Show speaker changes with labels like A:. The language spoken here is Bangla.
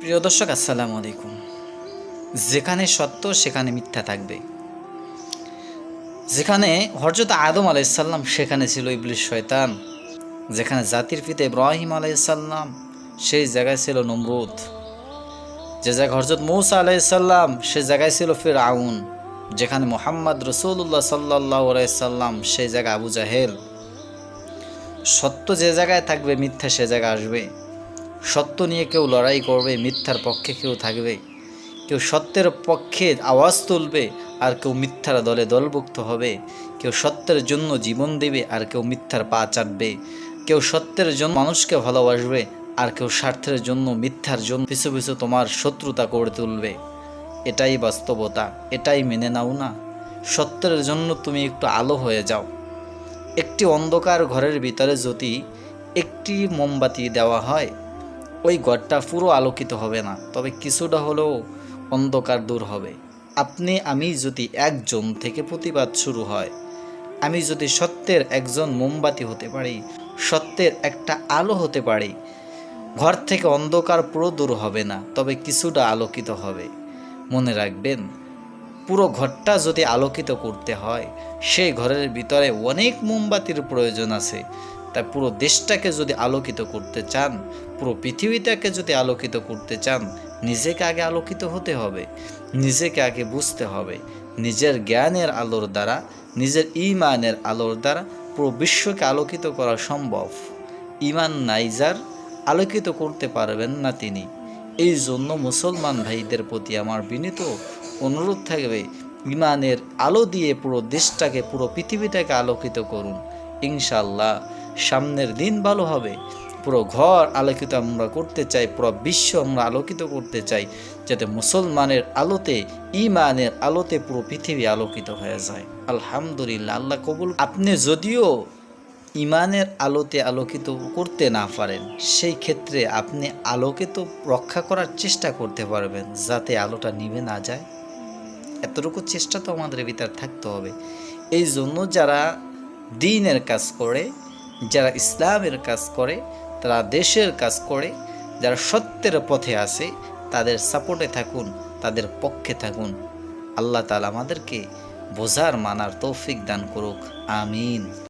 A: প্রিয় দর্শক, আসসালামু আলাইকুম। যেখানে সত্য, সেখানে মিথ্যা থাকবে। যেখানে হরজত আদম আলাইসাল্লাম সেখানে ছিল ইবলিশ শয়তান। যেখানে জাতির পিতা ইব্রাহিম আলাইসাল্লাম সেই জায়গায় ছিল নমরুদ। যে জায়গায় হরজত মৌসা আলাইসাল্লাম সে জায়গায় ছিল ফির আউন যেখানে মোহাম্মদ রসুল্লাহ সাল্লাহ আলাইসাল্লাম সেই জায়গায় আবু জাহেল। সত্য যে জায়গায় থাকবে, মিথ্যা সে জায়গায় আসবে। সত্য নিয়ে কেউ লড়াই করবে, মিথ্যার পক্ষে কেউ থাকবে। কেউ সত্যের পক্ষে আওয়াজ তুলবে, আর কেউ মিথ্যার দলে দলভুক্ত হবে। কেউ সত্যের জন্য জীবন দেবে, আর কেউ মিথ্যার পা চাটবে। কেউ সত্যের জন্য মানুষকে ভালোবাসবে, আর কেউ স্বার্থের জন্য মিথ্যার জন্য পিছু পিছু তোমার শত্রুতা করে তুলবে। এটাই বাস্তবতা, এটাই মেনে নাও না। সত্যের জন্য তুমি একটু আলো হয়ে যাও। একটি অন্ধকার ঘরের ভিতরে যদি একটি মোমবাতি দেওয়া হয় ওই ঘরটা পুরো আলোকিত হবে না, তবে কিছুটা হলেও অন্ধকার দূর হবে। আপনি, আমি যদি একজন থেকে প্রতিবাদ শুরু হয়, আমি যদি সত্যের একজন মোমবাতি হতে পারি, সত্যের একটা আলো হতে পারি, ঘর থেকে অন্ধকার পুরো দূর হবে না, তবে কিছুটা আলোকিত হবে। মনে রাখবেন, পুরো ঘরটা যদি আলোকিত করতে হয়, সেই ঘরের ভিতরে অনেক মোমবাতির প্রয়োজন আছে। তাই পুরো দেশটাকে যদি আলোকিত করতে চান, পুরো পৃথিবীটাকে যদি আলোকিত করতে চান, নিজেকে আগে আলোকিত হতে হবে, নিজেকে আগে বুঝতে হবে। নিজের জ্ঞানের আলোর দ্বারা, নিজের ইমানের আলোর দ্বারা পুরো বিশ্বকে আলোকিত করা সম্ভব। ইমান নাইজার আলোকিত করতে পারবেন না তিনি। এই জন্য মুসলমান ভাইদের প্রতি আমার বিনীত অনুরোধ থাকবে, ইমানের আলো দিয়ে পুরো দেশটাকে, পুরো পৃথিবীটাকে আলোকিত করুন। ইনশাল্লাহ সামনের দিন ভালো হবে। পুরো ঘর আলোকিত আমরা করতে চাই, পুরো বিশ্ব আমরা আলোকিত করতে চাই, যাতে মুসলমানের আলোতে ইমানের আলোতে পুরো পৃথিবী আলোকিত হয়ে যায়। আলহামদুলিল্লাহ, আল্লাহ কবুল। আপনি যদিও ইমানের আলোতে আলোকিত করতে না পারেন, সেই ক্ষেত্রে আপনি আলোকে তো রক্ষা করার চেষ্টা করতে পারবেন, যাতে আলোটা নিভে না যায়। এতটুকু চেষ্টা তো আমাদের ভিতর থাকতে হবে। এই জন্য যারা দিনের কাজ করে যারা ইসলামের কাজ করে, তারা দেশের কাজ করে, যারা সত্যের পথে আছে, তাদের সাপোর্টে থাকুন, তাদের পক্ষে থাকুন। আল্লাহ তালা আমাদেরকে বোঝার, মানার তৌফিক দান করুক। আমিন।